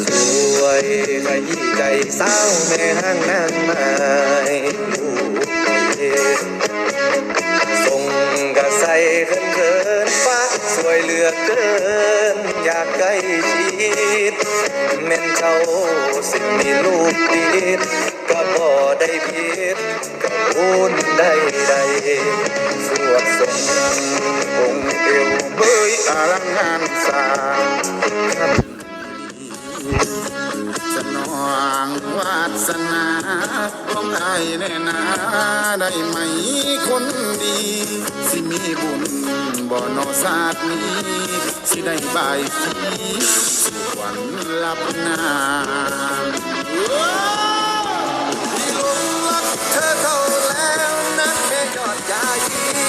สวยขยี้ใจเศร้าแม่ห้างนางไม้ส่งกระใสเขินเขินฟ้าสวยเหลือเกิน อยากใกล้ชิดเม่นเจ้าสิมีลูกติด สนองวาสนาของไอ้แน่นาได้ไหมคนดี สิมีบุญบ่นอศาสตร์นี้สิได้บายสีวรรค์ลับนาที่ลงรักเธอเข้าแล้วนะแม่ยอดยายี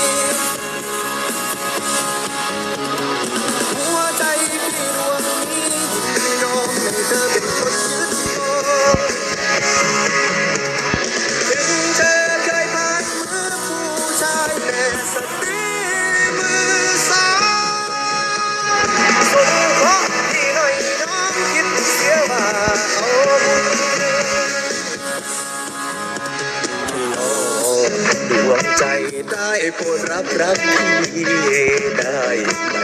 รับรักพี่ได้ไหม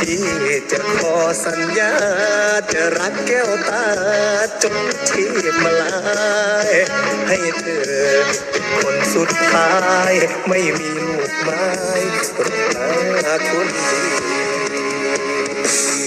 พี่จะขอสัญญา จะรักแก้วตาจนชีพมาลายให้เธอเป็นคนสุดท้ายไม่มีลูกไม้รักคนดี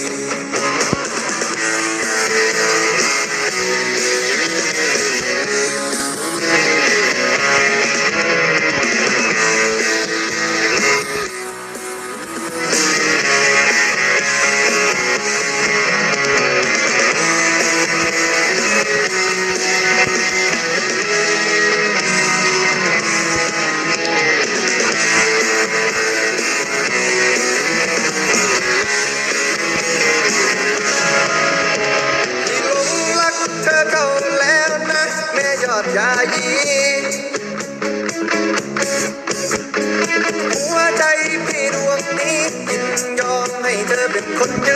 เธ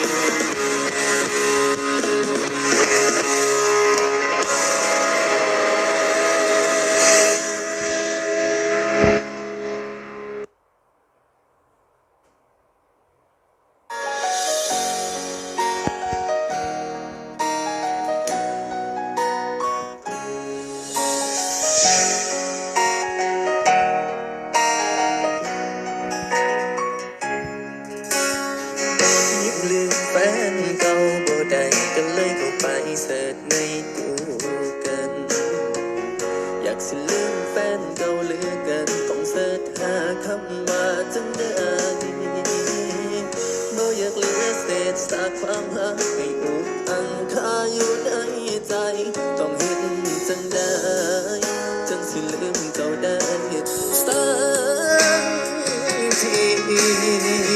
Thank you. เสร็จในตัวกัน อยากสิลืมแฟนเก่าเลือกันต้องเสิร์ชหาคำว่าจังไดินบ่อยากเหลือเศษสากความหักให้อุกอังคาอยู่ในใจ ต้องเห็นจังได้จังสิลืมเก่าได้สักที